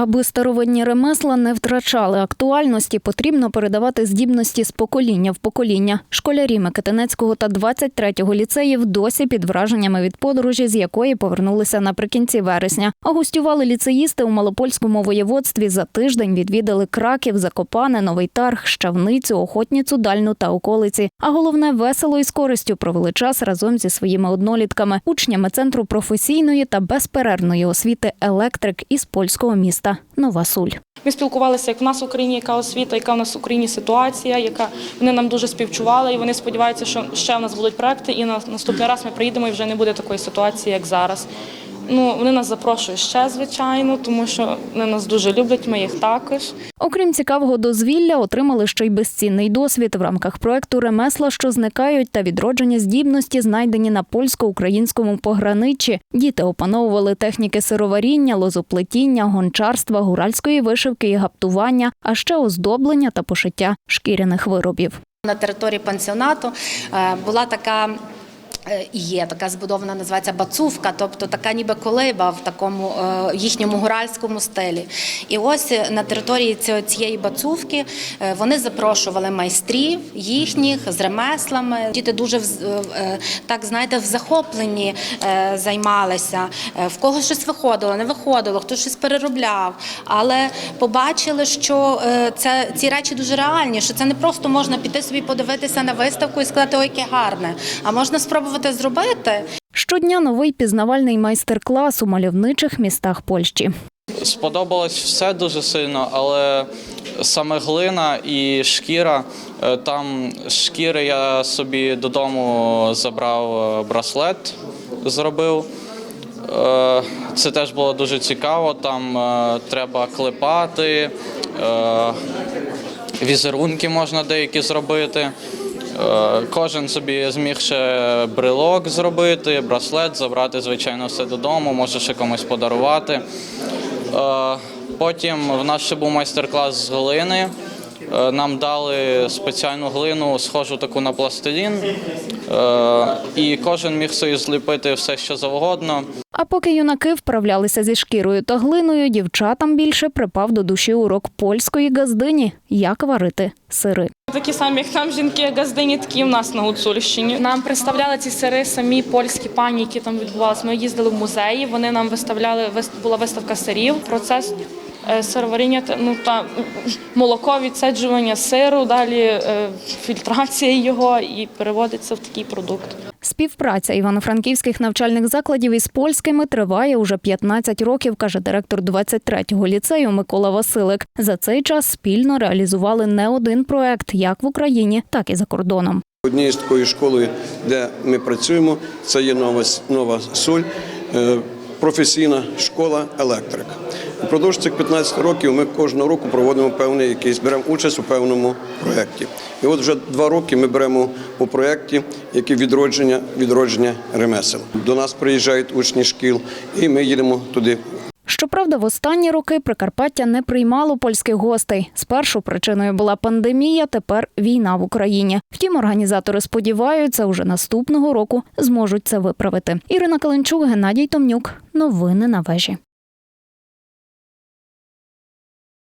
Аби старовинні ремесла не втрачали актуальності, потрібно передавати здібності з покоління в покоління. Школярі Микитинецького та 23-го ліцеїв досі під враженнями від подорожі, з якої повернулися наприкінці вересня. А гостювали ліцеїсти у Малопольському воєводстві. За тиждень відвідали Краків, Закопане, Новий Тарг, Щавницю, Охотніцю, Дальну та околиці. А головне весело і з користю провели час разом зі своїми однолітками, учнями центру професійної та безперервної освіти електрик із польського міста Нова Суль. Ми спілкувалися, як в нас в Україні, яка освіта, яка в нас в Україні ситуація, яка вони нам дуже співчували, і вони сподіваються, що ще в нас будуть проекти, і на наступний раз ми приїдемо і вже не буде такої ситуації, як зараз. Ну, вони нас запрошують ще, звичайно, тому що вони нас дуже люблять, ми їх також. Окрім цікавого дозвілля, отримали ще й безцінний досвід в рамках проекту Ремесла, що зникають, та відродження здібності, знайдені на польсько-українському пограниччі. Діти опановували техніки сироваріння, лозоплетіння, гончарства, гуральської вишивки і гаптування, а ще оздоблення та пошиття шкіряних виробів. На території пансіонату е, була така. Е, Є така збудована, називається бацувка, тобто така ніби колиба в такому е, їхньому гуральському стилі. І ось е, на території цієї бацувки вони запрошували майстрів їхніх з ремеслами. Діти дуже так знаєте, в захопленні займалися. В кого щось виходило, не виходило, хто щось переробляв. Але побачили, що це ці речі дуже реальні, що це не просто можна піти собі подивитися на виставку і сказати, ой, яке гарне, а можна спробувати зробити. Щодня новий пізнавальний майстер-клас у мальовничих містах Польщі. Сподобалось все дуже сильно, але саме глина і шкіра. е, Там з шкіри я собі додому забрав е, браслет, зробив. Е, Це теж було дуже цікаво. Там треба клепати, візерунки можна деякі зробити. Е, Кожен собі зміг ще брелок зробити, браслет, забрати, звичайно, все додому, може ще комусь подарувати. Е, Потім в нас ще був майстер-клас з глини. Е, Нам дали спеціальну глину, схожу таку на пластилін. Е, І кожен міг собі зліпити все, що завгодно. А поки юнаки вправлялися зі шкірою та глиною, дівчатам більше припав до душі урок польської газдині, як варити сири. Такі самі, як там жінки газдині, такі в нас на Гуцульщині. Нам представляли ці сири самі польські пані, які там відбувалися. Ми їздили в музеї, вони нам виставляли, вис- була виставка сирів, процес сироваріння, ну, та, молоко, відсаджування сиру, далі е, фільтрація його і переводиться в такий продукт. Співпраця івано-франківських навчальних закладів із польськими триває уже 15 років, каже директор 23-го ліцею Микола Василик. За цей час спільно реалізували не один проект як в Україні, так і за кордоном. Однією з такою школою, де ми працюємо, це є нова, нова Суль, е, професійна школа електрик. Упродовж цих 15 років ми кожного року проводимо певний якийсь, беремо участь у певному проєкті. І от вже два роки ми беремо у проєкті, який відродження, відродження ремесел. До нас приїжджають учні шкіл, і ми їдемо туди Щоправда, в останні роки Прикарпаття не приймало польських гостей. Спершу причиною була пандемія, тепер війна в Україні. Втім, організатори сподіваються, уже наступного року зможуть це виправити. Ірина Каленчук, Геннадій Томнюк. Новини на вежі.